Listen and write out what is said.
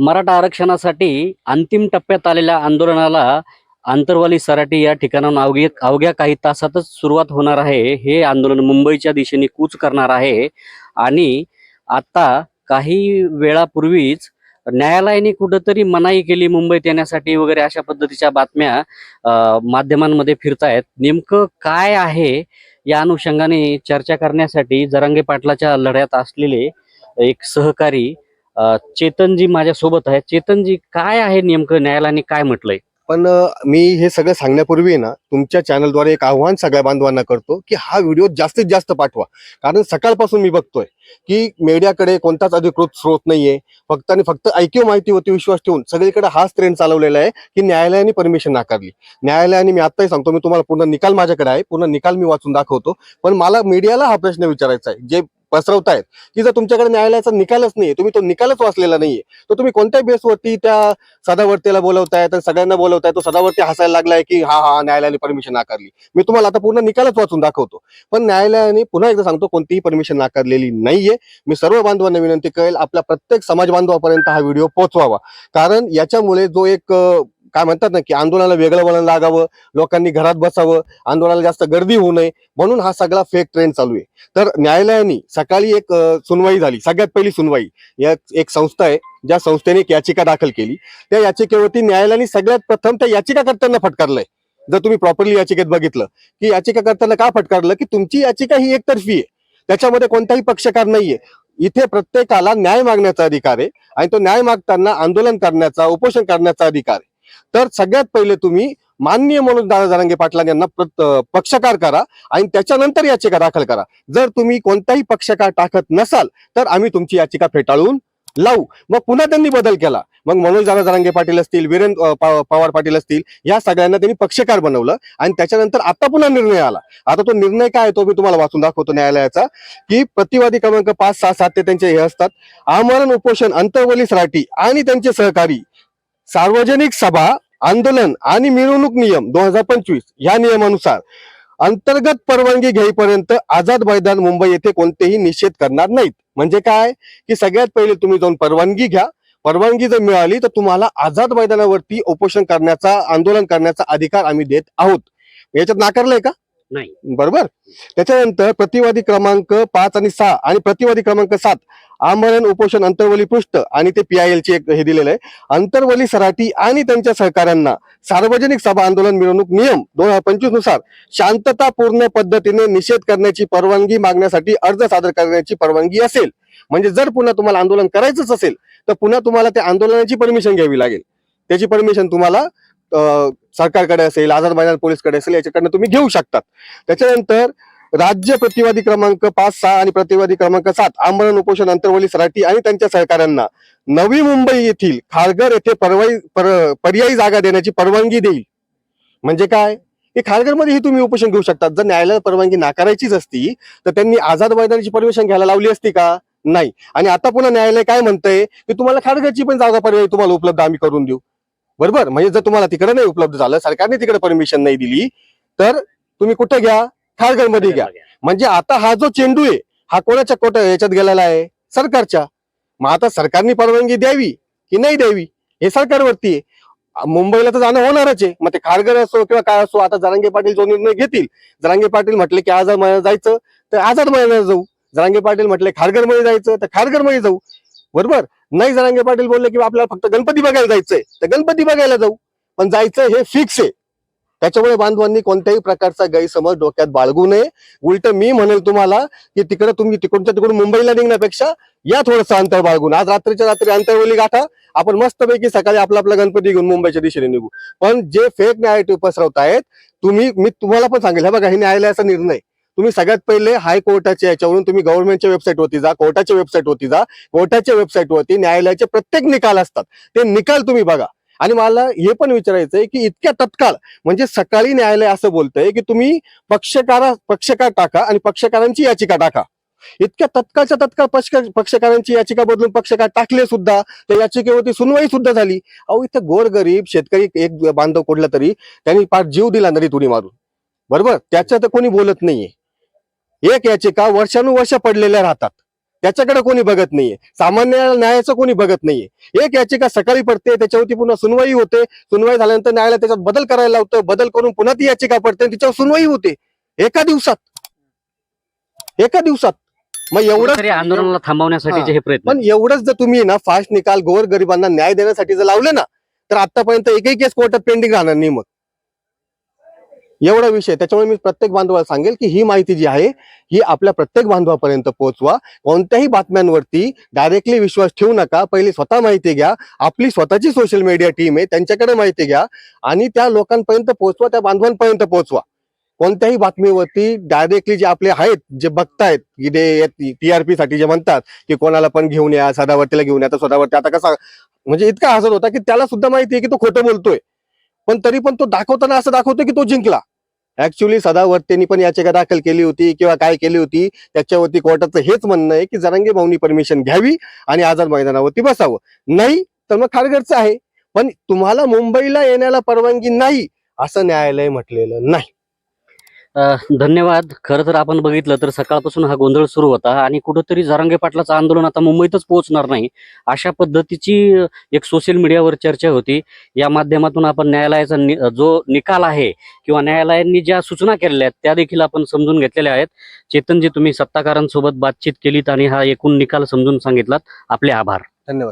मराठा आरक्षणासाठी अंतिम टप्प्यात आलेल्या आंदोलनाला आंतरवाली सराटी या ठिकाणाहून अवघे अवघ्या काही तासातच सुरुवात होणार आहे. हे आंदोलन मुंबईच्या दिशेने कूच करणार आहे. आणि आता काही वेळापूर्वीच न्यायालयाने कुठंतरी मनाई केली मुंबईत येण्यासाठी वगैरे अशा पद्धतीच्या बातम्या माध्यमांमध्ये फिरतायत. नेमकं काय आहे या अनुषंगाने चर्चा करण्यासाठी जरांगे पाटलाच्या लढ्यात असलेले एक सहकारी चेतनजी माझ्या सोबत आहे चेतनजी काय आहे नेमकं न्यायालयाने काय म्हटलंय? पण मी हे सगळं सांगण्यापूर्वी ना तुमच्या चॅनलद्वारे एक आव्हान सगळ्या बांधवांना करतो की हा व्हिडिओ जास्तीत जास्त पाठवा. कारण सकाळपासून मी बघतोय की मीडियाकडे कोणताच अधिकृत स्रोत नाहीये. फक्त आणि फक्त ऐकीव माहिती होती विश्वास ठेवून सगळीकडे हाच ट्रेंड चालवलेला आहे की न्यायालयाने परमिशन नाकारली. न्यायालयाने मी आत्ताही सांगतो मी तुम्हाला पूर्ण निकाल माझ्याकडे आहे. पूर्ण निकाल मी वाचून दाखवतो. पण मला मीडियाला हा प्रश्न विचारायचा आहे. जे पसरवतायत की जर तुमच्याकडे न्यायालयाचा निकालच नाहीये तुम्ही तो निकालच वाचलेला नाहीये तर तुम्ही कोणत्याही बेसवरती त्या सदावर्तीला बोलवताय तर सगळ्यांना बोलवताय तो सदावर्ती हसायला लागलाय की हा हा न्यायालयाने परमिशन नाकारली. मी तुम्हाला आता पूर्ण निकालच वाचून दाखवतो. पण न्यायालयाने पुन्हा एकदा सांगतो कोणतीही परमिशन नाकारलेली नाहीये. मी सर्व बांधवांना विनंती करेल आपल्या प्रत्येक समाज बांधवापर्यंत हा व्हिडिओ पोहोचवावा. कारण याच्यामुळे जो एक काय म्हणतात ना की आंदोलनाला वेगळं वळण लागावं लोकांनी घरात बसावं आंदोलनाला जास्त गर्दी होऊ नये म्हणून हा सगळा फेक ट्रेंड चालू आहे. तर न्यायालयाने सकाळी एक सुनवाई झाली सगळ्यात पहिली सुनवाई. या एक संस्था आहे ज्या संस्थेने एक याचिका दाखल केली. त्या याचिकेवरती न्यायालयाने सगळ्यात प्रथम त्या याचिकाकर्त्यांना फटकारलंय. जर तुम्ही प्रॉपरली याचिकेत बघितलं की याचिकाकर्त्यांना का फटकारलं? की तुमची याचिका ही एकतर्फी आहे. त्याच्यामध्ये कोणताही पक्षकार नाहीये. इथे प्रत्येकाला न्याय मागण्याचा अधिकार आहे आणि तो न्याय मागताना आंदोलन करण्याचा उपोषण करण्याचा अधिकार आहे. तर सगळ्यात पहिले तुम्ही माननीय म्हणून दादा जरांगे पाटलां यांना पक्षकार करा आणि त्याच्यानंतर याचिका दाखल करा. जर तुम्ही कोणताही पक्षकार टाकत नसाल तर आम्ही तुमची याचिका फेटाळून लावू. मग पुन्हा त्यांनी बदल केला. मग मनोज दादा जरांगे पाटील असतील वीरेंद्र पवार पाटील असतील या सगळ्यांना त्यांनी पक्षकार बनवलं आणि त्याच्यानंतर आता पुन्हा निर्णय आला. आता तो निर्णय काय आहे तो मी तुम्हाला वाचून दाखवतो न्यायालयाचा की प्रतिवादी क्रमांक पाच सहा सात ते त्यांचे हे असतात. आमरण उपोषण अंतर्वली सराटी आणि त्यांचे सहकारी. सार्वजनिक सभा आंदोलन आणि मिरवणूक नियम दोन हजार पंचवीस या नियमानुसार अंतर्गत परवानगी घेईपर्यंत आझाद मैदान मुंबई येथे कोणतेही निषेध करणार नाहीत. म्हणजे काय? की सगळ्यात पहिले तुम्ही जाऊन परवानगी घ्या. परवानगी जर मिळाली तर तुम्हाला आझाद मैदानावरती उपोषण करण्याचा आंदोलन करण्याचा अधिकार आम्ही देत आहोत. याच्यात नाकारलंय का? नाही. बरोबर? त्याच्यानंतर प्रतिवादी क्रमांक पाच आणि सहा आणि प्रतिवादी क्रमांक सात आमरण उपोषण अंतर्वली पृष्ठ आणि ते पीआयएल ची एक हे दिलेलं आहे. अंतर्वली सराठी आणि त्यांच्या सहकाऱ्यांना सार्वजनिक सभा आंदोलन मिरवणूक नियम दोन हजार पंचवीसनुसार शांततापूर्ण पद्धतीने निषेध करण्याची परवानगी मागण्यासाठी अर्ज सादर करण्याची परवानगी असेल. म्हणजे जर पुन्हा तुम्हाला आंदोलन करायचंच असेल तर पुन्हा तुम्हाला त्या आंदोलनाची परमिशन घ्यावी लागेल. त्याची परमिशन तुम्हाला सरकारकडे असेल आझाद मैदान पोलीसकडे असेल याच्याकडनं तुम्ही घेऊ शकतात. त्याच्यानंतर राज्य प्रतिवादी क्रमांक पाच सहा आणि प्रतिवादी क्रमांक सात आमरण उपोषण अंतर्वली सराठी आणि त्यांच्या सहकाऱ्यांना नवी मुंबई येथील खारघर येथे परवाई पर- पर्यायी जागा देण्याची परवानगी देईल. म्हणजे काय? की खारघरमध्येही तुम्ही उपोषण घेऊ शकतात. जर न्यायालयाला परवानगी नाकारायचीच असती तर त्यांनी आझाद मैदानाची परमिशन घ्यायला लावली असती का? नाही. आणि आता पुन्हा न्यायालय काय म्हणतंय? की तुम्हाला खारघरची पण जागा पर्यायी तुम्हाला उपलब्ध आम्ही करून देऊ. बरोबर? म्हणजे जर तुम्हाला तिकडे नाही उपलब्ध झालं सरकारने तिकडे परमिशन नाही दिली तर तुम्ही कुठे घ्या? खारघरमध्ये घ्या. म्हणजे आता हा जो चेंडू आहे हा कोणाच्या कोट याच्यात गेलेला आहे? सरकारच्या. मग आता सरकारने परवानगी द्यावी की नाही द्यावी? हे सरकारवरती आहे. मुंबईला तर जाणं होणारच आहे. मग ते खारघर असो किंवा काय असो आता जरांगे पाटील जो निर्णय घेतील जरांगे पाटील म्हटले की आझाद जायचं तर आझाद मैदानात जाऊ. जरांगे पाटील म्हटले खारघरमध्ये जायचं तर खारघरमध्ये जाऊ. बरोबर? नाही जरांगे पाटील बोलले की आपल्याला फक्त गणपती बघायला जायचंय. तर गणपती बघायला जाऊ. पण जायचं हे फिक्स आहे. त्याच्यामुळे बांधवांनी कोणत्याही प्रकारचा गैरसमज डोक्यात बाळगू नये. उलट मी म्हणेल तुम्हाला की तिकडे तुम्ही तिकडच्या तिकडून मुंबईला निघण्यापेक्षा या थोडंसं अंतर बाळगून. आज रात्रीच्या रात्री अंतरवली गाठा आपण मस्तपैकी सकाळी आपला आपला गणपती घेऊन मुंबईच्या दिशेने निघू. पण जे फेक नॅरेटिव्ह आहेत तुम्ही मी तुम्हाला पण सांगेल हे बघा हे न्यायालयाचा निर्णय. तुम्ही सगळ्यात पहिले हायकोर्टाच्या याच्यावरून तुम्ही गव्हर्नमेंटच्या वेबसाईटवरती जा कोर्टाच्या वेबसाईटवरती जा. कोर्टाच्या वेबसाईटवरती न्यायालयाचे प्रत्येक निकाल असतात. ते निकाल तुम्ही बघा. आणि मला हे पण विचारायचंय की इतक्या तत्काळ म्हणजे सकाळी न्यायालय असं बोलतंय की तुम्ही पक्षकारा पक्षकार टाका आणि पक्षकारांची याचिका टाका. इतक्या तत्काळच्या तत्काळ पक्ष- पक्षकारांची याचिका बदलून पक्षकार टाकले सुद्धा त्या याचिकेवरती सुनवाई सुद्धा झाली. अहो इथं गोरगरीब शेतकरी एक बांधव कोडला तरी त्यांनी पार जीव दिला नदीत उडी मारून बरोबर? त्याच्या तर कोणी बोलत नाहीये. एक याचिका वर्षानुवर्ष पडलेल्या राहतात. त्याच्याकडे कोणी बघत नाहीये. सामान्य न्यायाचं कोणी बघत नाहीये. एक याचिका सकाळी पडते त्याच्यावरती पुन्हा सुनवाई होते. सुनवाई झाल्यानंतर न्यायालय त्याच्यात बदल करायला लावतं. बदल करून पुन्हा ती याचिका पडते आणि तिच्यावर सुनवाई होते. एका दिवसात. एका दिवसात. मग एवढं तरी आंदोलनाला थांबवण्यासाठीचे हे. प्रयत्न पण एवढंच जर तुम्ही ना फास्ट निकाल गोर गरिबांना न्याय देण्यासाठी जर लावले ना तर आतापर्यंत एकही केस कोर्टात पेंडिंग राहणार नाही मग. एवढा विषय त्याच्यामुळे मी प्रत्येक बांधवाला सांगेल की ही माहिती जी आहे ही आपल्या प्रत्येक बांधवापर्यंत पोहोचवा. कोणत्याही बातम्यांवरती डायरेक्टली विश्वास ठेवू नका. पहिली स्वतः माहिती घ्या. आपली स्वतःची सोशल मीडिया टीम आहे. त्यांच्याकडे माहिती घ्या. आणि त्या लोकांपर्यंत पोहोचवा त्या बांधवांपर्यंत पोहोचवा. कोणत्याही बातमीवरती डायरेक्टली जे आपले आहेत जे बघतायत की आर टीआरपी साठी जे म्हणतात की कोणाला पण घेऊन या सदावर्तीला घेऊन या तर सदावर्ती आता कसा म्हणजे इतका हजर होता की त्याला सुद्धा माहिती आहे की तो खोटं बोलतोय. पण तरी पण तो दाखवताना असं दाखवतो की तो जिंकला. ऍक्च्युली सदावर्तेनी पण याचिका दाखल केली होती किंवा काय केली होती त्याच्यावरती कोर्टाचं हेच म्हणणं आहे की जरांगे भाऊनी परमिशन घ्यावी आणि आझाद मैदानावरती बसावं. नाही तर मग खारगडचं आहे. पण तुम्हाला मुंबईला येण्याला परवानगी नाही असं न्यायालय म्हटलेलं नाही. धन्यवाद. खरं तर आपण बघितलं तर सकाळपासून हा गोंधळ सुरू होता आणि कुठंतरी जरांगे पाटलाचं आंदोलन आता मुंबईतच पोहोचणार नाही अशा पद्धतीची एक सोशल मीडियावर चर्चा होती. या माध्यमातून आपण न्यायालयाचा नि- जो निकाल आहे किंवा न्यायालयांनी ज्या सूचना केलेल्या आहेत त्या देखील आपण समजून घेतलेल्या आहेत. चेतनजी तुम्ही सत्ताकारांसोबत बातचीत केलीत आणि हा एकूण निकाल समजून सांगितलात. आपले आभार.